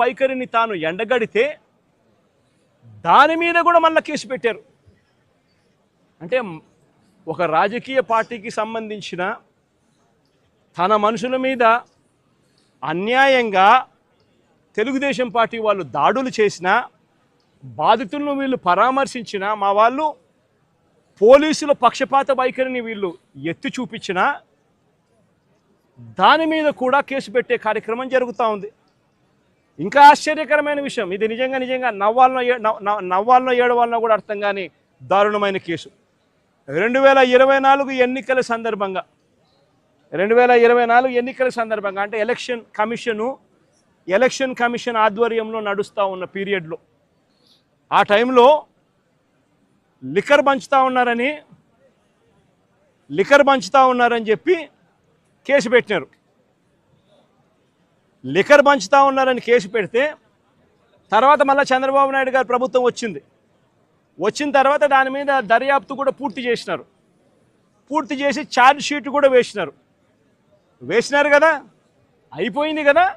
వైఖరిని తాను ఎండగడితే దాని మీద కూడా మళ్ళీ కేసు పెట్టారు. అంటే ఒక రాజకీయ పార్టీకి సంబంధించిన తన మనుషుల మీద అన్యాయంగా తెలుగుదేశం పార్టీ వాళ్ళు దాడులు చేసినా బాధితులను వీళ్ళు పరామర్శించిన మా వాళ్ళు పోలీసుల పక్షపాత వైఖరిని వీళ్ళు ఎత్తి చూపించినా దాని మీద కూడా కేసు పెట్టే కార్యక్రమం జరుగుతూ ఉంది. ఇంకా ఆశ్చర్యకరమైన విషయం ఇది నిజంగా నిజంగా నవ్వాలనో ఏ- నవ్- నవ్వాలనో ఏడవాలనో కూడా అర్థం కానీ దారుణమైన కేసు. రెండు వేల ఇరవై నాలుగు ఎన్నికల సందర్భంగా రెండు వేల ఇరవై నాలుగు ఎన్నికల సందర్భంగా అంటే ఎలక్షన్ కమిషను ఎలక్షన్ కమిషన్ ఆధ్వర్యంలో నడుస్తూ ఉన్న పీరియడ్లో ఆ టైంలో లిక్కర్ పంచుతూ ఉన్నారని లిక్కర్ పంచుతూ ఉన్నారని చెప్పి కేసు పెట్టినారు. లిఖర్ పంచుతా ఉన్నారని కేసు పెడితే తర్వాత మళ్ళీ చంద్రబాబు నాయుడు గారు ప్రభుత్వం వచ్చింది. వచ్చిన తర్వాత దాని మీద దర్యాప్తు కూడా పూర్తి చేసినారు. పూర్తి చేసి ఛార్జ్ షీట్ కూడా వేసినారు. వేసినారు కదా? అయిపోయింది కదా?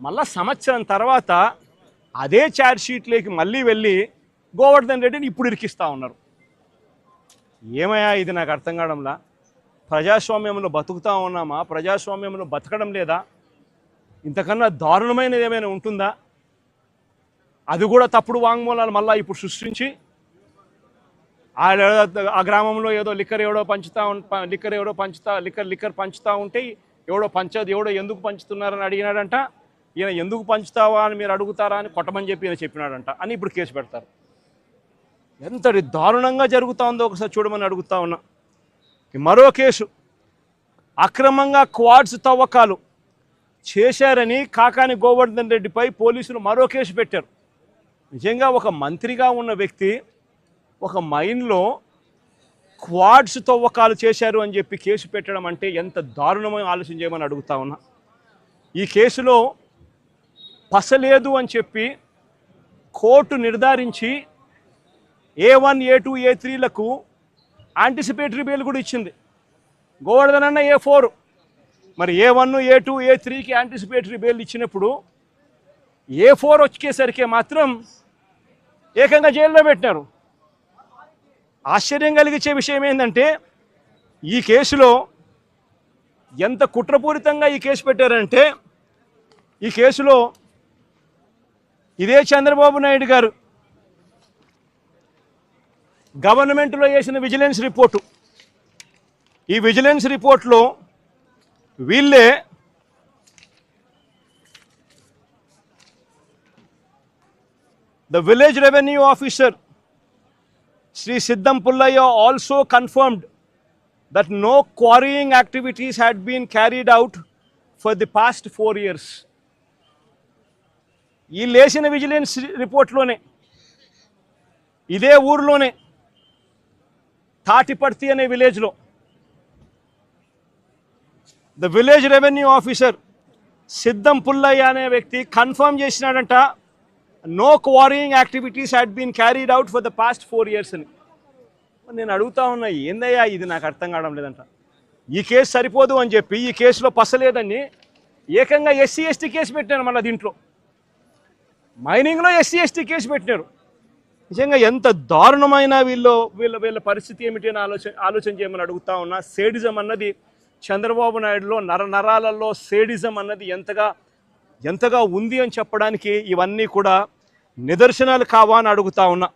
మళ్ళా సంవత్సరం తర్వాత అదే ఛార్జ్ షీట్లోకి మళ్ళీ వెళ్ళి గోవర్ధన్ రెడ్డిని ఇప్పుడు ఇరికిస్తూ ఉన్నారు. ఏమయ్యా ఇది నాకు అర్థం కావడంలా? ప్రజాస్వామ్యంలో బతుకుతా ఉన్నామా? ప్రజాస్వామ్యంలో బతకడం లేదా? ఇంతకన్నా దారుణమైనది ఏమైనా ఉంటుందా? అది కూడా తప్పుడు వాంగ్మూలాలు మళ్ళీ ఇప్పుడు సృష్టించి ఆ ఆ గ్రామంలో ఏదో లిక్కర్ ఎవడో పంచుతా లిక్కర్ ఎవడో పంచుతా లిక్కర్ లిక్కర్ పంచుతా ఉంటే ఎవడో పంచదు ఎవడో ఎందుకు పంచుతున్నారని అడిగినాడంట. ఈయన ఎందుకు పంచుతావా అని మీరు అడుగుతారా అని కొట్టమని చెప్పి ఈయన చెప్పినాడంట అని ఇప్పుడు కేసు పెడతారు. ఎంతటి దారుణంగా జరుగుతా ఉందో ఒకసారి చూడమని అడుగుతా ఉన్నా. మరో కేసు. అక్రమంగా క్వాడ్స్ తవ్వకాలు. చేశారని కాకాని గోవర్ధన్ రెడ్డిపై పోలీసులు మరో కేసు పెట్టారు. నిజంగా ఒక మంత్రిగా ఉన్న వ్యక్తి ఒక మైన్లో క్వాడ్స్ తవ్వకాలు చేశారు అని చెప్పి కేసు పెట్టడం అంటే ఎంత దారుణమైన ఆలోచన చేయమని అడుగుతా ఉన్నా. ఈ కేసులో పసలేదు అని చెప్పి కోర్టు నిర్ధారించి A one A two A త్రీలకు anticipatory bail కూడా ఇచ్చింది. గోవర్ధన్ అన్న ఏ ఫోర్ మరి ఏ వన్ ఏ టూ ఏ త్రీకి యాంటిసిపేటరీ బెయిల్ ఇచ్చినప్పుడు ఏ ఫోర్ వచ్చేసరికి మాత్రం ఏకంగా జైల్లో పెట్టినారు. ఆశ్చర్యం కలిగించే విషయం ఏంటంటే ఈ కేసులో ఎంత కుట్రపూరితంగా ఈ కేసు పెట్టారంటే ఈ కేసులో ఇదే చంద్రబాబు నాయుడు గారు గవర్నమెంట్లో వేసిన విజిలెన్స్ రిపోర్టు. ఈ విజిలెన్స్ రిపోర్ట్లో వీళ్ళే the village revenue officer Sri Siddham Pullaya also confirmed that no quarrying activities had been carried out for the past four years. ఈ లేచిన విజిలెన్స్ రిపోర్ట్లోనే ఇదే ఊరిలోనే తాటిపర్తి అనే విలేజ్లో ద విలేజ్ రెవెన్యూ ఆఫీసర్ సిద్ధం పుల్లయ్య అనే వ్యక్తి confirm చేసినాడంట no quarrying activities had been carried out for the past four years అని. నేను అడుగుతా ఉన్నా ఏందయ్యా ఇది? నాకు అర్థం కావడం లేదంట. ఈ కేసు సరిపోదు అని చెప్పి ఈ కేసులో పసలేదని ఏకంగా ఎస్సీ ఎస్టీ కేసు పెట్టినారు మళ్ళీ దీంట్లో. మైనింగ్లో ఎస్సీ ఎస్టీ కేసు పెట్టినారు. నిజంగా ఎంత దారుణమైన వీళ్ళు వీళ్ళ వీళ్ళ పరిస్థితి ఏమిటి అని ఆలోచన ఆలోచన చేయమని అడుగుతా ఉన్నా సేడిజం అన్నది చంద్రబాబు నాయుడులో నర నరాలలో సేడిజం అన్నది ఎంతగా ఎంతగా ఉంది అని చెప్పడానికి ఇవన్నీ కూడా నిదర్శనాలు కావా అని అడుగుతా ఉన్నా.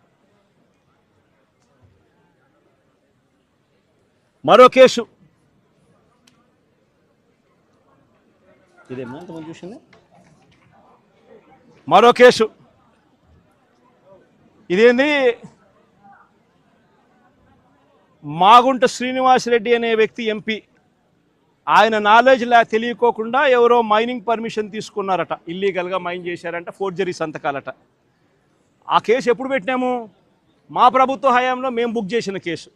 మరో కేసు. ఇదేమన్నా ఎంతమంది చూసింది? మరో కేసు. ఇదేంది? మాగుంట శ్రీనివాసరెడ్డి అనే వ్యక్తి ఎంపీ. ఆయన నాలెడ్జ్ లే తెలియకోకుండా ఎవరో మైనింగ్ పర్మిషన్ తీసుకున్నారట. ఇల్లీగల్గా మైన్ చేశారంట ఫోర్జరీ సంతకాలట. ఆ కేసు ఎప్పుడు పెట్టినాము? మా ప్రభుత్వ హయాంలో మేము బుక్ చేసిన కేసు.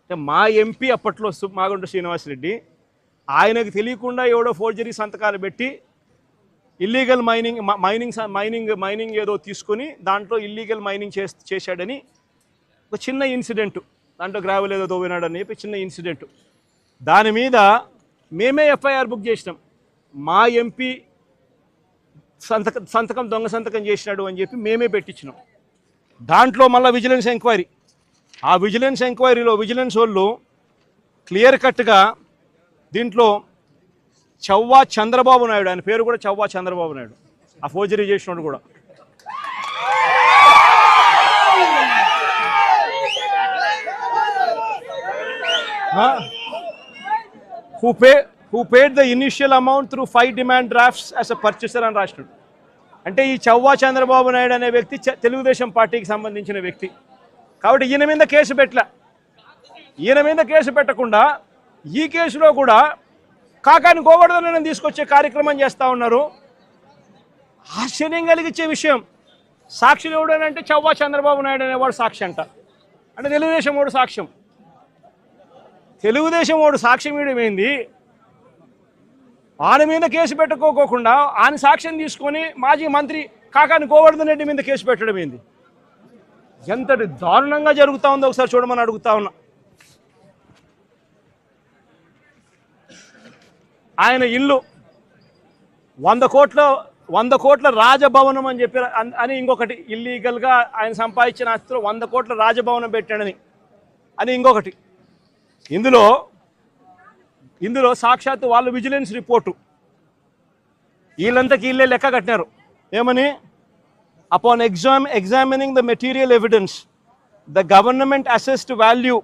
అంటే మా ఎంపీ అప్పట్లో మాగుంట శ్రీనివాసరెడ్డి ఆయనకు తెలియకుండా ఎవడో ఫోర్జరీ సంతకాలు పెట్టి ఇల్లీగల్ మైనింగ్ మ- మైనింగ్ మైనింగ్ మైనింగ్ ఏదో తీసుకొని దాంట్లో ఇల్లీగల్ మైనింగ్ చేస్ చేశాడని ఒక చిన్న ఇన్సిడెంట్ దాంట్లో గ్రావెల్ ఏదో తోవినాడని చెప్పి చిన్న ఇన్సిడెంట్ దాని మీద మేమే ఎఫ్ఐఆర్ బుక్ చేసినాం. మా ఎంపీ సంతకం సంతకం దొంగ సంతకం చేసినాడు అని చెప్పి మేమే పెట్టించినాం. దాంట్లో మళ్ళీ విజిలెన్స్ ఎంక్వైరీ. ఆ విజిలెన్స్ ఎంక్వైరీలో విజిలెన్స్ వాళ్ళు క్లియర్ కట్గా దీంట్లో చవ్వా చంద్రబాబు నాయుడు ఆయన పేరు కూడా చవ్వా చంద్రబాబు నాయుడు. ఆ ఫోర్జరీ చేసినోడు కూడా. Who pay who paid the initial amount through five demand drafts as a purchaser అని రాసినాడు అంటే ఈ చవ్వా చంద్రబాబు నాయుడు అనే వ్యక్తి తెలుగుదేశం పార్టీకి సంబంధించిన వ్యక్తి. కాబట్టి ఈయన మీద కేసు పెట్టలే. ఈయన మీద కేసు పెట్టకుండా ఈ కేసులో కూడా కాకాని గోవర్ధనని తీసుకొచ్చే కార్యక్రమం చేస్తూ ఉన్నారు. ఆశ్చర్యం కలిగించే విషయం. సాక్షులు ఎవడనంటే చవ్వా చంద్రబాబు నాయుడు అనేవాడు సాక్షి అంట. అంటే తెలుగుదేశం వాడు సాక్ష్యం. తెలుగుదేశం వాడు సాక్ష్యం ఇవ్వడం ఏంది? ఆయన మీద కేసు పెట్టుకోకుండా ఆయన సాక్ష్యం తీసుకొని మాజీ మంత్రి కాకాని గోవర్ధన్ రెడ్డి మీద కేసు పెట్టడం ఏంది? ఎంతటి దారుణంగా జరుగుతా ఉందో ఒకసారి చూడమని అడుగుతా ఉన్నా. ఆయన ఇల్లు వంద కోట్ల వంద కోట్ల రాజభవనం అని చెప్పి అని ఇంకొకటి ఇల్లీగల్గా ఆయన సంపాదించిన ఆస్తిలో వంద కోట్ల రాజభవనం పెట్టాడని. అని ఇంకొకటి. ఇందులో ఇందులో సాక్షాత్తు వాళ్ళు విజిలెన్స్ రిపోర్టు వీళ్ళంతకి వీళ్ళే లెక్క కట్టినారు ఏమని upon exam examining the material evidence the government assessed value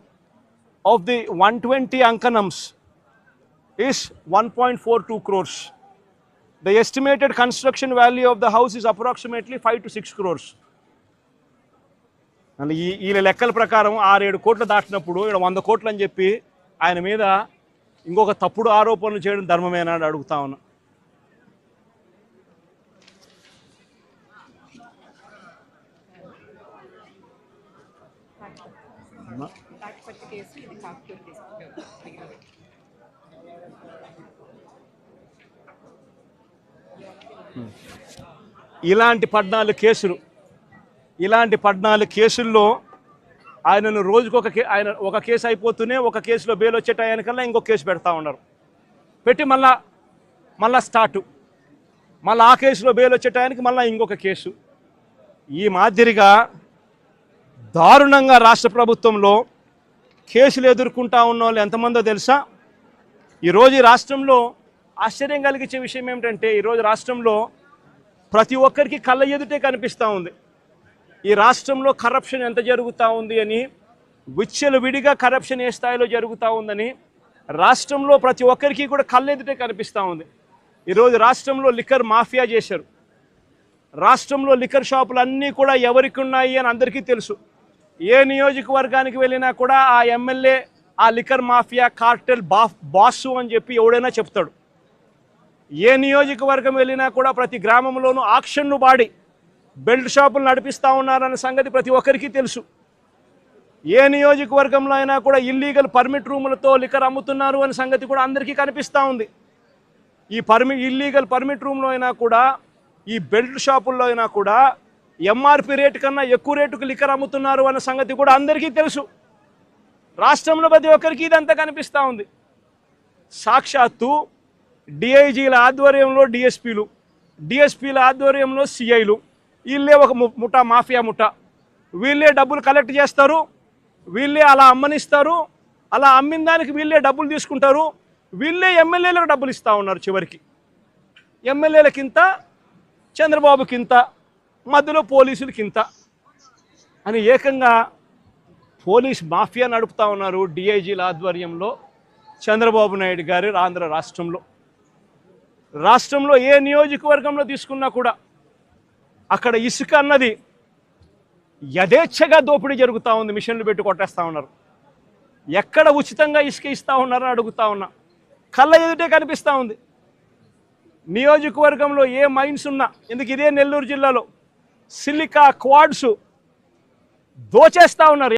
of the one twenty అంకనమ్స్ is 1.42 crores. The estimated construction value of the house is approximately 5 to 6 crores. ఈ వీళ్ళ లెక్కల ప్రకారం ఆరేడు కోట్లు దాటినప్పుడు ఇక్కడ వంద కోట్లు అని చెప్పి ఆయన మీద ఇంకొక తప్పుడు ఆరోపణలు చేయడం ధర్మమేనా అని అడుగుతా ఉన్నా. ఇలాంటి పద్నాలుగు కేసులు ఇలాంటి పద్నాలుగు కేసుల్లో ఆయనను రోజుకొక కే ఆయన ఒక కేసు అయిపోతూనే ఒక కేసులో బెయిల్ వచ్చే టయానికల్లా ఇంకో కేసు పెడతా ఉన్నారు. పెట్టి మళ్ళా మళ్ళా స్టార్టు మళ్ళీ ఆ కేసులో బెయిల్ వచ్చే టయానికి మళ్ళీ ఇంకొక కేసు. ఈ మాదిరిగా దారుణంగా రాష్ట్ర ప్రభుత్వంలో కేసులు ఎదుర్కొంటా ఉన్న వాళ్ళు ఎంతమందో తెలుసా? ఈరోజు ఈ రాష్ట్రంలో ఆశ్చర్యం కలిగించే విషయం ఏమిటంటే ఈరోజు రాష్ట్రంలో ప్రతి ఒక్కరికి కళ్ళ ఎదుటే కనిపిస్తూ ఉంది. ఈ రాష్ట్రంలో కరప్షన్ ఎంత జరుగుతూ ఉంది అని విచ్చలు విడిగా కరప్షన్ ఏ స్థాయిలో జరుగుతూ ఉందని రాష్ట్రంలో ప్రతి ఒక్కరికి కూడా కళ్ళెదుటే కనిపిస్తూ ఉంది. ఈరోజు రాష్ట్రంలో లిక్కర్ మాఫియా చేశారు. రాష్ట్రంలో లిక్కర్ షాపులు అన్నీ కూడా ఎవరికి ఉన్నాయి అని అందరికీ తెలుసు. ఏ నియోజకవర్గానికి వెళ్ళినా కూడా ఆ ఎమ్మెల్యే ఆ లిక్కర్ మాఫియా కార్టెల్ బా బాసు అని చెప్పి ఎవడైనా చెప్తాడు. ఏ నియోజకవర్గం వెళ్ళినా కూడా ప్రతి గ్రామంలోనూ ఆక్షన్ను బాడి బెల్ట్ షాపులు నడిపిస్తూ ఉన్నారన్న సంగతి ప్రతి ఒక్కరికి తెలుసు. ఏ నియోజకవర్గంలో అయినా కూడా ఇల్లీగల్ పర్మిట్ రూములతో లిక్కర్ అమ్ముతున్నారు అనే సంగతి కూడా అందరికీ కనిపిస్తూ ఉంది. ఈ పర్మి ఇల్లీగల్ పర్మిట్ రూమ్లో అయినా కూడా ఈ బెల్ట్ షాపుల్లో అయినా కూడా ఎంఆర్పి రేటు కన్నా ఎక్కువ రేటుకు లిక్కర్ అమ్ముతున్నారు అన్న సంగతి కూడా అందరికీ తెలుసు. రాష్ట్రంలో ప్రతి ఒక్కరికి ఇదంతా కనిపిస్తూ ఉంది. సాక్షాత్తు డిఐజీల ఆధ్వర్యంలో డిఎస్పీలు డిఎస్పీల ఆధ్వర్యంలో సిఐలు వీళ్ళే ఒక ముఠా మాఫియా ముఠా. వీళ్ళే డబ్బులు కలెక్ట్ చేస్తారు వీళ్ళే అలా అమ్మనిస్తారు అలా అమ్మిన దానికి వీళ్ళే డబ్బులు తీసుకుంటారు వీళ్ళే ఎమ్మెల్యేలకు డబ్బులు ఇస్తూ ఉన్నారు చివరికి. ఎమ్మెల్యేలకింత చంద్రబాబుకింత మధ్యలో పోలీసులకింత అని ఏకంగా పోలీస్ మాఫియా నడుపుతా ఉన్నారు డిఐజీల ఆధ్వర్యంలో చంద్రబాబు నాయుడు గారి ఆంధ్ర రాష్ట్రంలో. రాష్ట్రంలో ఏ నియోజకవర్గంలో తీసుకున్నా కూడా అక్కడ ఇసుక అన్నది యథేచ్ఛగా దోపిడీ జరుగుతూ ఉంది. మిషన్లు పెట్టి కొట్టేస్తూ ఉన్నారు. ఎక్కడ ఉచితంగా ఇసుక ఇస్తూ ఉన్నారని అడుగుతా ఉన్నా. కళ్ళ ఎదుటే కనిపిస్తూ ఉంది. నియోజకవర్గంలో ఏ మైన్స్ ఉన్నా ఎందుకు ఇదే నెల్లూరు జిల్లాలో సిలికా క్వాడ్స్ దోచేస్తూ ఉన్నారు.